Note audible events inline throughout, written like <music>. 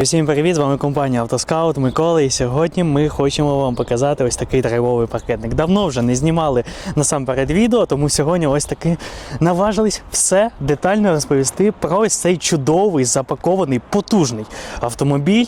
Всім привіт, з вами компанія Автоскаут Микола. І сьогодні ми хочемо вам показати ось такий драйвовий пакетник. Давно вже не знімали насамперед відео, тому сьогодні ось таки наважились все детально розповісти про ось цей чудовий, запакований, потужний автомобіль.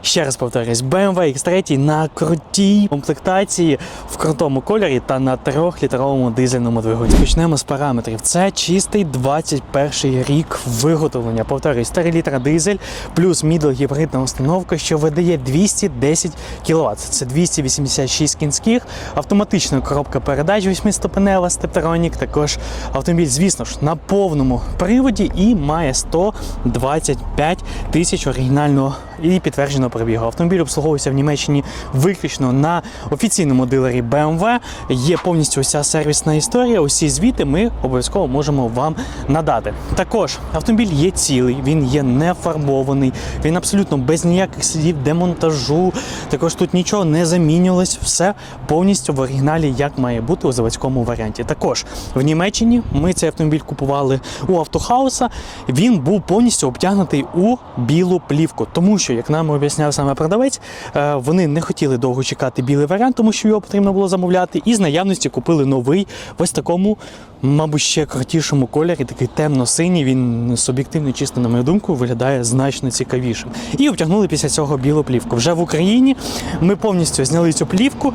Ще раз повторюсь, BMW X3 на крутій комплектації в крутому кольорі та на 3-літровому дизельному двигуні. Почнемо з параметрів. Це чистий 21 рік виготовлення. Повторюсь, 3 літра дизель плюс мідл гібридна установка, що видає 210 кВт. Це 286 кінських, автоматична коробка передач 8-ступенева Steptronic. Також автомобіль, звісно ж, на повному приводі і має 125 тисяч оригінального і підтвердженого пробігу. Автомобіль обслуговується в Німеччині виключно на офіційному дилері BMW. Є повністю уся сервісна історія. Усі звіти ми обов'язково можемо вам надати. Також автомобіль є цілий, він є не фарбований, він абсолютно без ніяких слідів демонтажу. Також тут нічого не замінювалось, все повністю в оригіналі, як має бути у заводському варіанті. Також в Німеччині ми цей автомобіль купували у автохауса. Він був повністю обтягнутий у білу плівку, тому що, як нам об'ясняв саме продавець, е, вони не хотіли довго чекати білий варіант, тому що його потрібно було замовляти. І з наявності купили новий ось такому, мабуть, ще крутішому кольорі, такий темно-синій. Він суб'єктивно, чисто, на мою думку, виглядає значно цікавішим. І обтягнули після цього білу плівку. Вже в Україні ми повністю зняли цю плівку.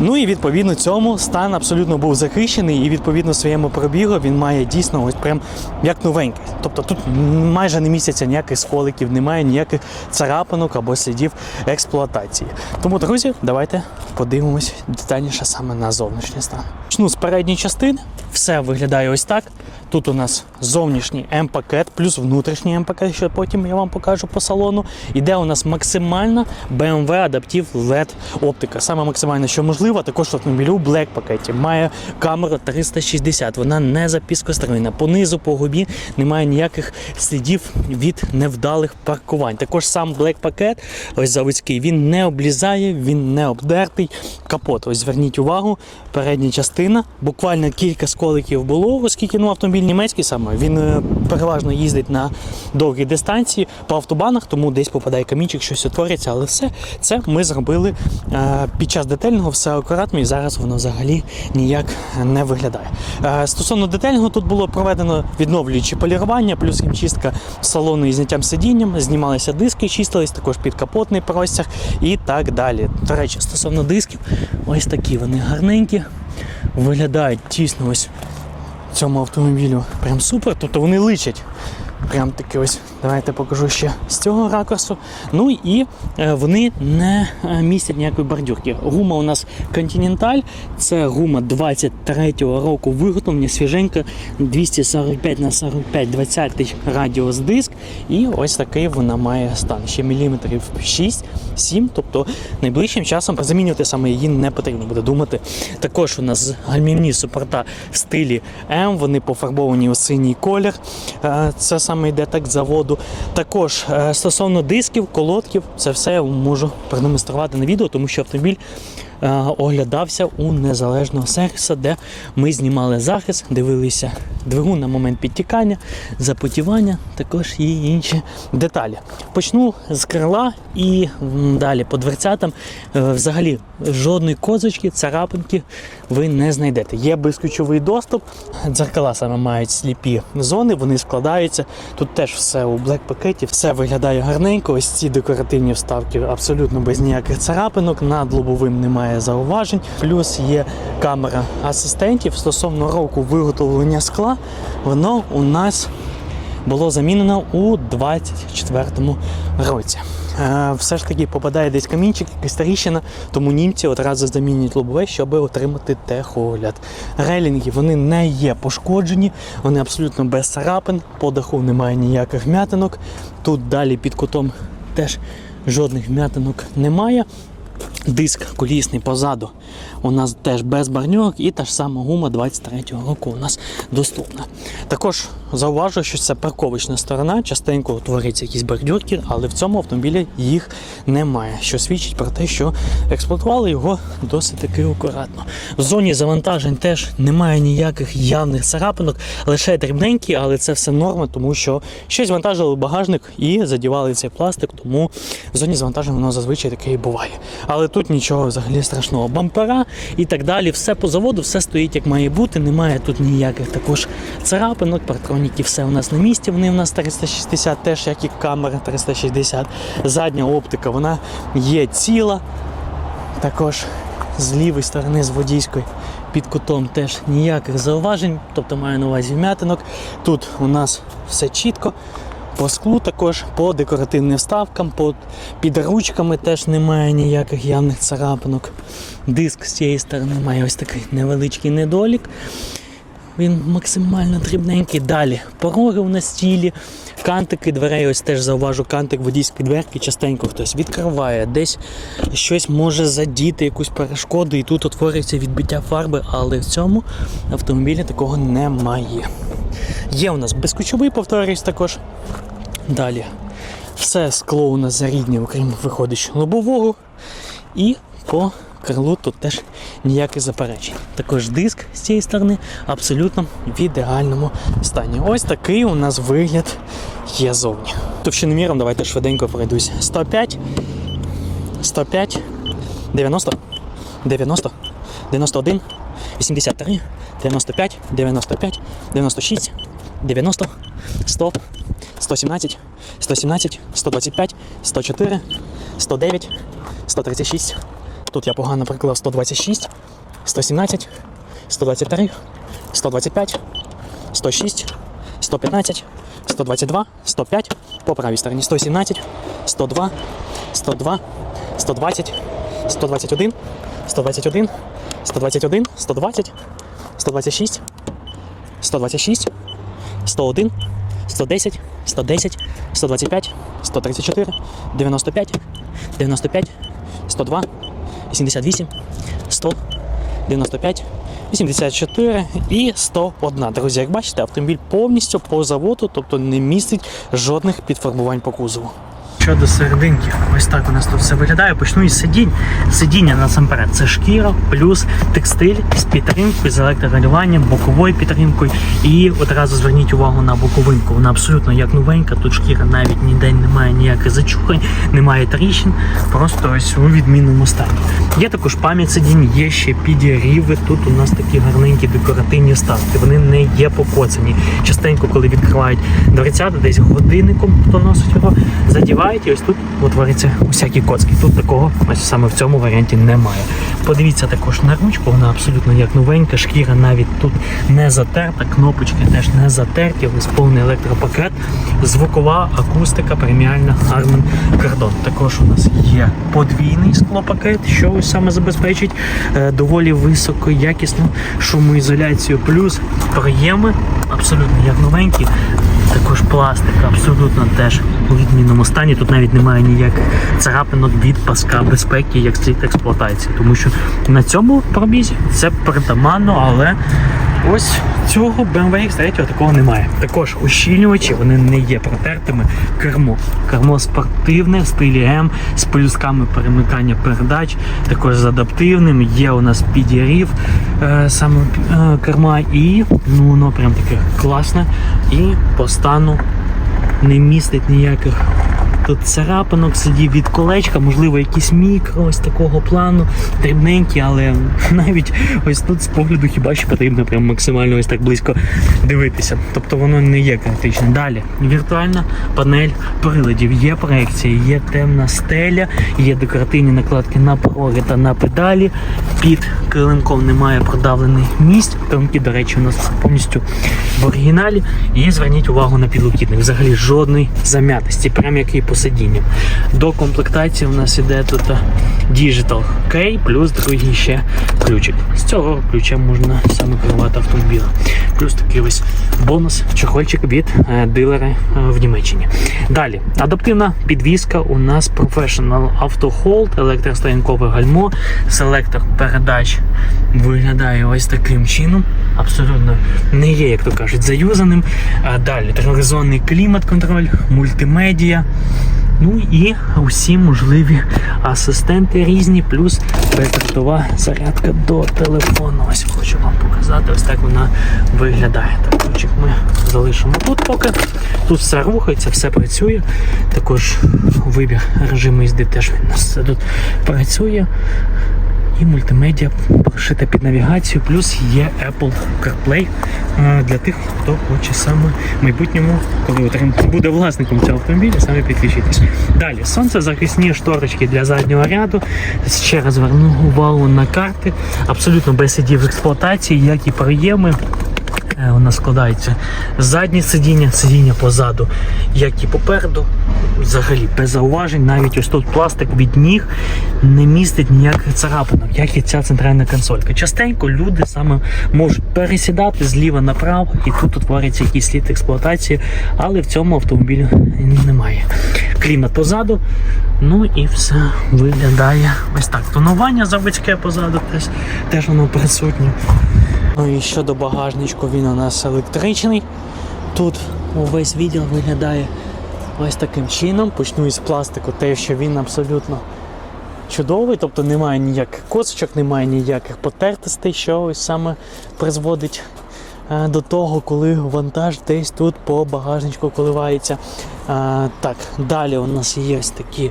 Ну і відповідно цьому стан абсолютно був захищений, і відповідно своєму пробігу він має дійсно ось прям як новенький. Тобто тут майже не місяця ніяких сколиків, немає ніяких царапинок або слідів експлуатації. Тому, друзі, давайте подивимось детальніше саме на зовнішній стан. Почну з передньої частини. Все виглядає ось так. Тут у нас зовнішній М-пакет, плюс внутрішній М-пакет, що потім я вам покажу по салону. Іде у нас максимальна BMW Adaptive LED оптика. Саме максимальна, що можливо, також в автомобілю в Black пакеті. Має камеру 360, вона не запіскоструйна. Понизу, по губі немає ніяких слідів від невдалих паркувань. Також сам Black пакет, ось заводський, він не облізає, він не обдертий. Капот. Ось зверніть увагу, передня частина. Буквально кілька сколиків було, оскільки ну, автомобіль німецький саме, він е, переважно їздить на довгі дистанції по автобанах, тому десь попадає камінчик, щось утвориться, але все це ми зробили е, під час детельного, все акуратно, і зараз воно взагалі ніяк не виглядає. Е, стосовно детельного, тут було проведено відновлюючі полірування, плюс хімчистка салону із зняттям сидінням, знімалися диски, чистились, також підкапотний простір і так далі. До речі, стосовно дисків, ось такі вони гарненькі, виглядають тісно ось цьому автомобілю прям супер. Тобто вони личать. Прям таки ось, давайте покажу ще з цього ракурсу. Ну і е, вони не е, містять ніякої бордюрки. Гума у нас Continental, це гума 23-го року виготовлення, свіженька 245 на 45 20 радіус диск. І ось такий вона має стан. Ще міліметрів 6-7, тобто найближчим часом замінювати саме її не потрібно буде думати. Також у нас гальмівні супорта в стилі М, вони пофарбовані у синій колір. Е, Це саме йде так з заводу. Також е, стосовно дисків, колодків, це все я можу продемонструвати на відео, тому що автомобіль е, оглядався у незалежного сервіса, де ми знімали захист, дивилися двигун на момент підтікання, запотівання, також і інші деталі. Почну з крила і далі по дверцятам. Е, Взагалі жодної козочки, царапинки ви не знайдете. Є безключовий доступ. Дзеркала саме мають сліпі зони, вони складаються. Тут теж все у блек пакеті, все виглядає гарненько. Ось ці декоративні вставки абсолютно без ніяких царапинок. Над лобовим немає зауважень. Плюс є камера асистентів стосовно року виготовлення скла. Воно у нас було замінено у 24-му році. Е, Все ж таки попадає десь камінчик, якась тріщина, тому німці одразу замінюють лобове, щоб отримати техогляд. Релінги вони не є пошкоджені, вони абсолютно без царапин, по даху немає ніяких вмятинок. Тут далі під кутом теж жодних вмятинок немає. Диск колісний позаду у нас теж без барньок і та ж сама гума 23-го року у нас доступна. Також зауважу, що це парковочна сторона, частенько утворюються якісь бордюрки, але в цьому автомобілі їх немає, що свідчить про те, що експлуатували його досить таки акуратно. В зоні завантажень теж немає ніяких явних царапинок, лише дрібненькі, але це все норма, тому що щось вантажили в багажник і задівали цей пластик, тому в зоні завантажень воно зазвичай таке і буває. Але тут нічого взагалі страшного. Бампера і так далі. Все по заводу, все стоїть як має бути. Немає тут ніяких також царапинок, партроніки, все у нас на місці. Вони у нас 360, теж як і камера 360. Задня оптика, вона є ціла. Також з лівої сторони, з водійської під кутом теж ніяких зауважень, тобто маю на увазі вмятинок. Тут у нас все чітко. По склу також, по декоративним вставкам, під ручками теж немає ніяких явних царапинок. Диск з цієї сторони має ось такий невеличкий недолік. Він максимально дрібненький. Далі пороги у нас цілі, кантики дверей, ось теж зауважу, кантик водійської дверки частенько хтось відкриває, десь щось може задіти, якусь перешкоду, і тут утворюється відбиття фарби, але в цьому автомобілі такого немає. Є у нас безключовий, повторюсь також. Далі. Все скло у нас зарідне, окрім виходить лобового. І по крилу тут теж ніяких заперечень. Також диск з цієї сторони абсолютно в ідеальному стані. Ось такий у нас вигляд є зовні. Товщиноміром давайте швиденько пройдусь. 105, 105, 90, 90, 91, 83, 95, 95, 96, 90, 100, 117, 117, 125, 104, 109, 136. Тут я погано приклав 126, 117, 123, 125, 106, 115, 122, 105, по правій стороні 117, 102, 102, 120, 121, 121, 121, 120, 126, 126, 101, 110, 110, 125, 134, 95, 95, 102, 88, 100, 95, 84 і 101. Друзі, як бачите, автомобіль повністю по заводу, тобто не містить жодних підфарбувань по кузову. Щодо серединки, ось так у нас тут все виглядає. Почну із сидінь. Сидіння насамперед це шкіра плюс текстиль з підтримкою, з електрорегулюванням, боковою підтримкою. І одразу зверніть увагу на боковинку. Вона абсолютно як новенька. Тут шкіра навіть ніде немає ніяких зачухань, немає тріщин, просто ось у відмінному стані. Є також пам'ять сидінь, є ще підігріви. Тут у нас такі гарненькі декоративні вставки. Вони не є покоцані. Частенько, коли відкривають дверцята, десь годинником, хто носить його, задівають і ось тут утворюються усякі коцки. Тут такого ось саме в цьому варіанті немає. Подивіться також на ручку, вона абсолютно як новенька, шкіра навіть тут не затерта, кнопочки теж не затерті, ось повний електропакет, звукова акустика, преміальна Harman Kardon. Також у нас є подвійний склопакет, що ось саме забезпечить е, доволі високо якісну шумоізоляцію. Плюс проєми абсолютно як новенькі. Також пластик абсолютно теж у відмінному стані. Тут навіть немає ніяких царапинок від паска безпеки, як слід експлуатації. Тому що на цьому пробізі це притаманно, але ось цього BMW X3 такого немає. Також ущільнювачі вони не є протертими. Кермо. Кермо спортивне в стилі М з полюсками перемикання передач, також з адаптивним. Є у нас підігрів е, саме е, керма, і ну воно прям таке класне. І по стану не містить ніяких тут царапинок, слідів від колечка, можливо, якісь мікро ось такого плану, дрібненькі, але навіть ось тут з погляду хіба що потрібно прям максимально ось так близько дивитися. Тобто воно не є критичним. Далі віртуальна панель приладів, є проекція, є темна стеля, є декоративні накладки на пороги та на педалі. Під килимком немає продавлених місць. Килимки, до речі, у нас повністю в оригіналі. І зверніть увагу на підлокітник. Взагалі жодної зам'ятості, прям який по сидінням. До комплектації у нас іде тут Digital K, плюс другий ще ключик. З цього ключа можна саме керувати автомобілем. Плюс такий ось бонус, чохольчик від е, дилера е, в Німеччині. Далі, адаптивна підвізка у нас Professional Auto Hold, електростоянкове гальмо, селектор передач виглядає ось таким чином. Абсолютно не є, як то кажуть, заюзаним. Далі трьохзонний клімат-контроль, мультимедіа. Ну і усі можливі асистенти різні, плюс бездротова зарядка до телефону. Ось хочу вам показати, ось так вона виглядає. Так, ключик ми залишимо тут поки. Тут все рухається, все працює. Також вибір режиму їзди теж у нас тут працює. І мультимедіа прошита під навігацію, плюс є Apple CarPlay е, для тих, хто хоче саме в майбутньому, коли буде власником цього автомобіля, саме підключитись. Далі сонцезахисні шторочки для заднього ряду. Ще раз верну увагу на карти. Абсолютно без сидів в експлуатації, як і проєми. Е, Вона складається заднє сидіння, сидіння позаду, як і попереду. Взагалі без зауважень, навіть ось тут пластик від ніг не містить ніяких царапинок, як і ця центральна консолька. Частенько люди саме можуть пересідати зліва направо, і тут утворюється якийсь слід експлуатації, але в цьому автомобілі немає. Клімат позаду, ну і все виглядає ось так. Тонування заводське позаду теж, теж воно присутнє. Ну і щодо багажничку, він у нас електричний. Тут увесь відділ виглядає ось таким чином. Почну із пластику, те, що він абсолютно чудовий, тобто немає ніяких косочок, немає ніяких потертостей, що ось саме призводить до того, коли вантаж десь тут по багажничку коливається. Е, Так, далі у нас є такі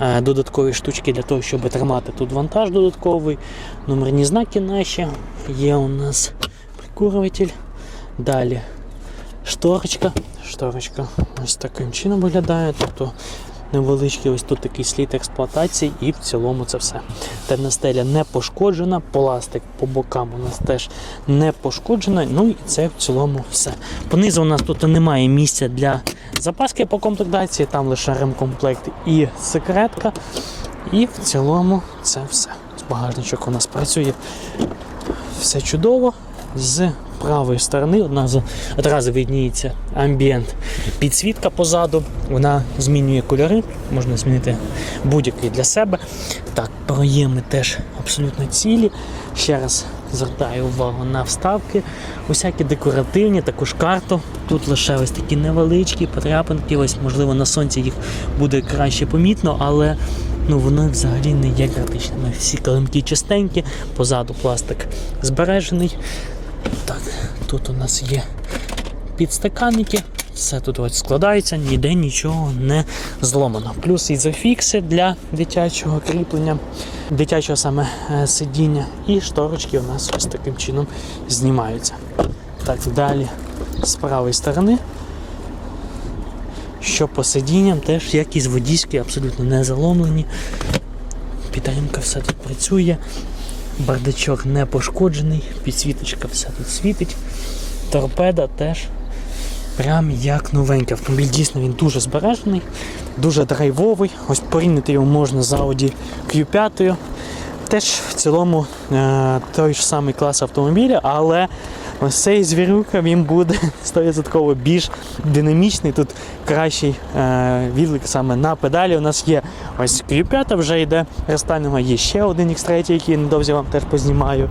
е, додаткові штучки для того, щоб тримати тут вантаж додатковий. Номерні знаки наші. Є у нас прикурюватель. Далі шторочка. Шторочка ось таким чином виглядає. Тобто невеличкий ось тут такий слід експлуатації, і в цілому це все. Темна стеля не пошкоджена, пластик по бокам у нас теж не пошкоджена. Ну і це в цілому все. Понизу у нас тут немає місця для запаски по комплектації, там лише ремкомплект і секретка. І в цілому це все. Багажничок у нас працює все чудово. З правої сторони одразу, одразу видніється амбієнт підсвітка позаду. Вона змінює кольори, можна змінити будь-який для себе. Так, проєми теж абсолютно цілі. Ще раз звертаю увагу на вставки, усякі декоративні, також карту. Тут лише ось такі невеличкі потряпинки, ось можливо на сонці їх буде краще помітно, але ну вони взагалі не є критичними. Всі килимки чистенькі, позаду пластик збережений. Так, тут у нас є підстаканники. Все тут ось складається, ніде нічого не зломано. Плюс ізофікси для дитячого кріплення, дитячого саме е, сидіння. І шторочки у нас ось таким чином знімаються. Так, далі з правої сторони. Що по сидінням, теж як із водійські, абсолютно не заломлені. Підтримка все тут працює. Бардачок не пошкоджений, підсвіточка вся тут світить. Торпеда теж прям як новенький. Автомобіль дійсно він дуже збережений, дуже драйвовий. Ось порівняти його можна з Audi Q5. Теж в цілому е, той ж самий клас автомобіля, але ось цей звірюка він буде <laughs> 100% більш динамічний. Тут кращий е, відлик саме на педалі. У нас є ось Q5 вже йде рестайлінга, є ще один X3, який недовзі вам теж познімаю.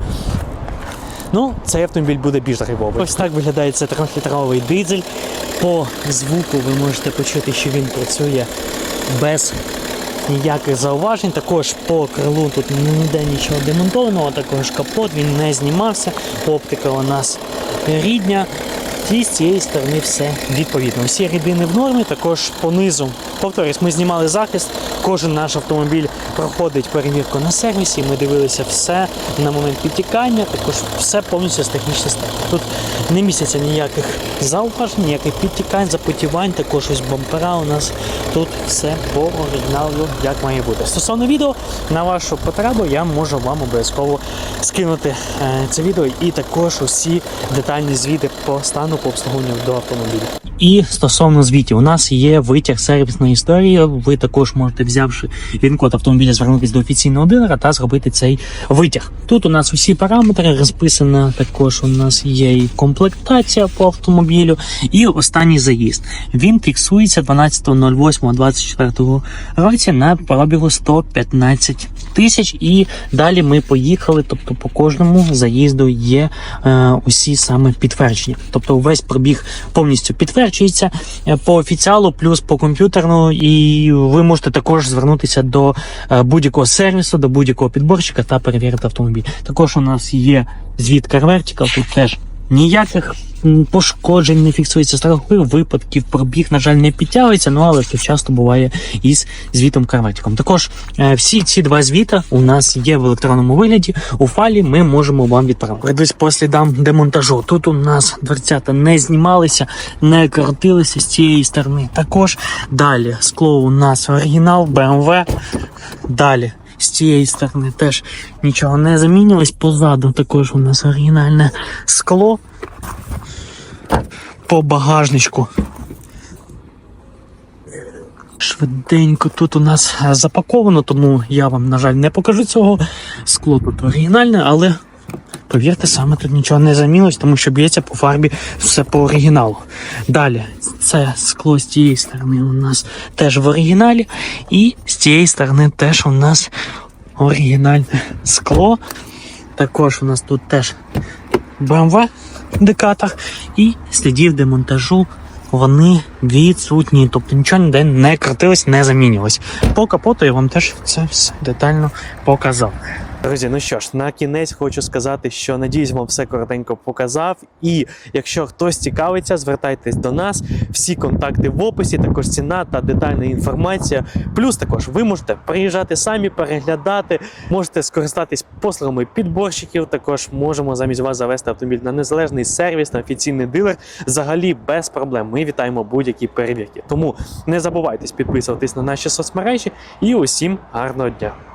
Ну, цей автомобіль буде більш драйвовий. Ось так виглядає цей трьохлітровий дизель. По звуку ви можете почути, що він працює без ніяких зауважень. Також по крилу тут ніде нічого демонтованого, також капот він не знімався. Оптика у нас рідня. І з цієї сторони все відповідно. Всі рідини в нормі, також понизу. Повторюсь, ми знімали захист. Кожен наш автомобіль проходить перевірку на сервісі. Ми дивилися все на момент підтікання, також все повністю з технічної сторони. Тут не містяться ніяких зауважень, ніяких підтікань, запотівань, також ось бампера у нас тут все по оригіналу, як має бути. Стосовно відео, на вашу потребу я можу вам обов'язково скинути е, це відео і також усі детальні звіти по стану по обслуговуванню до автомобіля. І стосовно звітів, у нас є витяг сервісної історії. Ви також можете, взявши він-код автомобіля, звернутися до офіційного дилера та зробити цей витяг. Тут у нас усі параметри розписано. Також у нас є і комплектація по автомобілю, і останній заїзд. Він фіксується 12.08.24 році на пробігу 115 тисяч. І далі ми поїхали. Тобто по кожному заїзду є е, усі саме підтвердження. Тобто весь пробіг повністю підтверджується е, по офіціалу, плюс по комп'ютерну, і ви можете також звернутися до е, будь-якого сервісу, до будь-якого підборщика та перевірити автомобіль. Також у нас є звіт CarVertical, тут теж ніяких пошкоджень не фіксується страхових випадків, пробіг, на жаль, не підтягується, ну але це часто буває із звітом Карветиком. Також е, всі ці два звіта у нас є в електронному вигляді. У файлі ми можемо вам відправити. Пройдусь по слідам демонтажу. Тут у нас дверцята не знімалися, не крутилися з цієї сторони. Також далі скло у нас оригінал BMW. Далі. З цієї сторони теж нічого не замінилось. Позаду також у нас оригінальне скло по багажничку. Швиденько тут у нас запаковано, тому я вам, на жаль, не покажу цього. Скло тут оригінальне, але повірте, саме тут нічого не замінилось, тому що б'ється по фарбі все по оригіналу. Далі, це скло з цієї сторони у нас теж в оригіналі, і з цієї сторони теж у нас оригінальне скло. Також у нас тут теж BMW декатор і слідів демонтажу. Вони відсутні, тобто нічого ніде не крутилось, не замінювалось. По капоту я вам теж це все детально показав. Друзі, ну що ж, на кінець хочу сказати, що надіюсь, вам все коротенько показав. І якщо хтось цікавиться, звертайтесь до нас. Всі контакти в описі, також ціна та детальна інформація. Плюс також ви можете приїжджати самі, переглядати, можете скористатись послугами підборщиків. Також можемо замість вас завести автомобіль на незалежний сервіс, на офіційний дилер. Взагалі без проблем. Ми вітаємо будь-які перевірки. Тому не забувайтесь підписуватись на наші соцмережі і усім гарного дня.